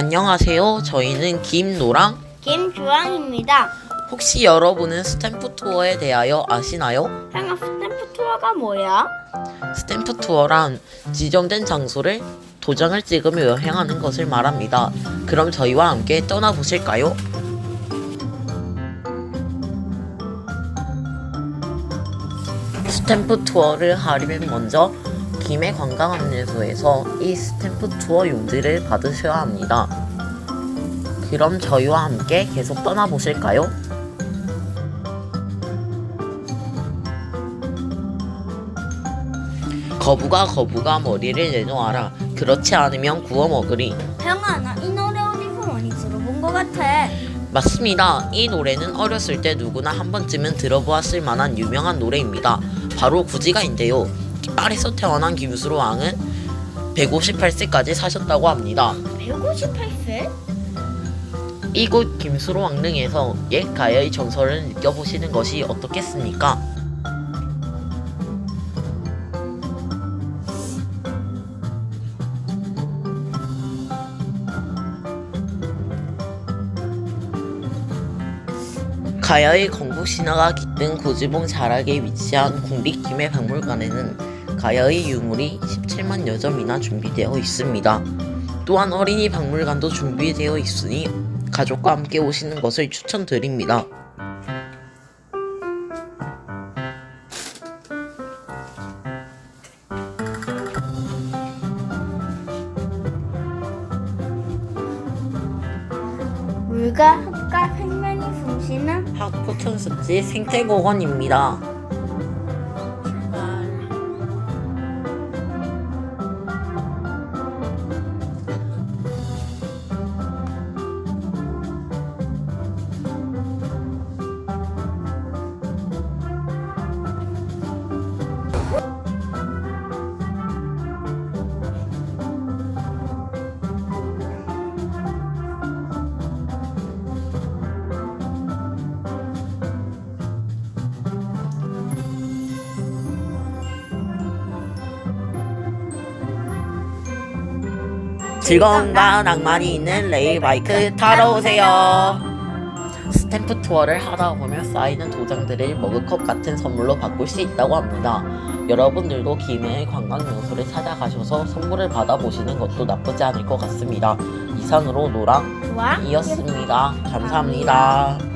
안녕하세요. 저희는 김노랑. 김주황입니다. 혹시 여러분은 스탬프 투어에 대하여 아시나요? 향아 스탬프 투어가 뭐야? 스탬프 투어란 지정된 장소를 도장을 찍으며 여행하는 것을 말합니다. 그럼 저희와 함께 떠나보실까요? 스탬프 투어를 하려면 먼저 김해 관광안내소에서 이 스탬프 투어 용지를 받으셔야 합니다. 그럼 저희와 함께 계속 떠나보실까요? 거부가 거부가 머리를 내놓아라. 그렇지 않으면 구워 먹으리. 향아 나 이 노래 어디서 많이 들어본 것 같아. 맞습니다. 이 노래는 어렸을 때 누구나 한 번쯤은 들어보았을 만한 유명한 노래입니다. 바로 구지가인데요. 딸에서 태어난 김수로 왕은 158세까지 사셨다고 합니다. 158세? 이곳 김수로 왕릉에서 옛 가야의 전설을 느껴보시는 것이 어떻겠습니까? 가야의 건국 신화가 깃든 고지봉 자락에 위치한 국립 김해 박물관에는 가야의 유물이 17만 여 점이나 준비되어 있습니다. 또한 어린이 박물관도 준비되어 있으니 가족과 함께 오시는 것을 추천드립니다. 물과 흙과 생명이 숨쉬는 학포천습지 생태공원입니다. 즐거움과 낭만이 있는 레일바이크 타러 오세요. 스탬프 투어를 하다 보면 쌓이는 도장들을 머그컵 같은 선물로 바꿀 수 있다고 합니다. 여러분들도 김해의 관광 명소를 찾아가셔서 선물을 받아보시는 것도 나쁘지 않을 것 같습니다. 이상으로 노랑? 이었습니다. 감사합니다.